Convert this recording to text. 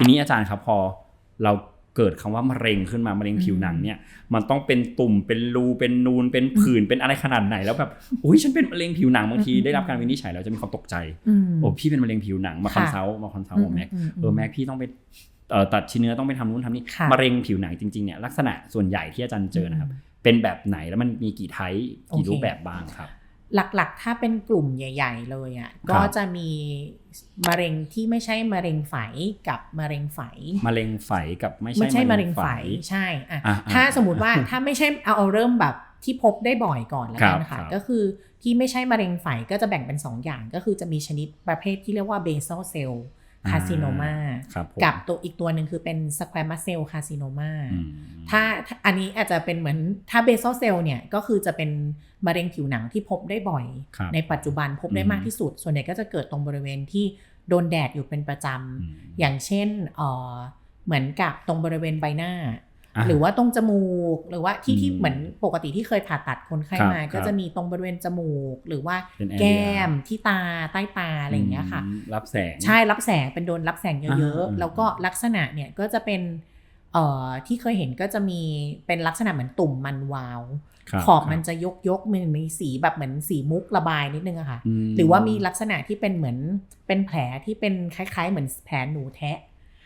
ทีนี้อาจารย์ครับพอเราเกิดคำว่ามะเร็งขึ้นมามะเร็งผิวหนังเนี่ย มันต้องเป็นตุ่มเป็นรูเป็นนูนเป็นผื่นเป็นอะไรขนาดไหนแล้วแบบอุ้ยฉันเป็นมะเร็งผิวหนังบางทีอืมได้รับการวินิจฉัยแล้วจะมีความตกใจอืมโอ้พี่เป็นมะเร็งผิวหนังมาคอนซัลท์มาคอนซัลท์ผมแม็กมเออแม็กพี่ต้องไปเอ่อตัดชิ้นเนื้อต้องไปทำนู่นทำนี่ค่ะมะเร็งผิวหนังจริงๆเนี่ยลักษณะส่วนใหญ่ที่อาจารย์เจอนะครับเป็นแบบไหนแล้วมันมีกี่ไทป์กี่โอเครูปแบบบ้างครับ หลักๆ ถ้าเป็นกลุ่มใหญ่ ๆ เลยอะครัก็บจะมีมะเร็งที่ไม่ใช่มะเร็งไฝกับมะเร็งไฝมะเร็งไฝกับไม่ไม่ใช่ใช่มะเร็งไฝใช่อะอะถ้าอะสมมติว่าถ้าไม่ใช่เอาเอาเริ่มแบบที่พบได้บ่อยก่อนแล้วกันครัค่ะบก็คือที่ไม่ใช่มะเร็งไฝก็จะแบ่งเป็น 2 อย่าง ก็คือจะมีชนิดประเภทที่เรียกว่าเบ s ซ l เซลล์ คาซิโนมาครับผมกับตัวอีกตัวหนึ่งคือเป็นสแควม s เซลคาซิโนมาอืมถ้าถ้าอันนี้อาจจะเป็นเหมือนถ้าเบ s ซ l เซลเนี่ยก็คือจะเป็นมะเร็งผิวหนังที่พบได้บ่อยครับในปัจจุบันพบได้อืมมากที่สุด ส่วนใหญ่ก็จะเกิดตรงบริเวณที่โดนแดดอยู่เป็นประจอืมำอย่างเช่นเอ่อเหมือนกับตรงบริเวณใบหน้าอะ หรือว่าตรงจมูกหรือว่าที่ที่อืมเหมือนปกติที่เคยผ่าตัดคนไข้ครับมา ก็ครับจะมีตรงบริเวณจมูก หรือว่าเป็น area แก้มที่ตาใต้ตาอะไรอย่างเงี้ยค่ะมรับแสงใช่รับแสงเป็นโดนรับแสงเยอะอ่าๆแล้วก็ลักษณะเนี่ยก็จะเป็นเอ่อที่เคยเห็นก็จะมีเป็นลักษณะเหมือนตุ่มมันวาวครับขอบมันจะยกยกๆมันมีสีแบบเหมือนสีมุกระบายนิดนึงอะค่ะมหรือว่ามีลักษณะที่เป็นเหมือนเป็นแผลที่เป็นคล้ายๆ เหมือนแผลหนูแทะ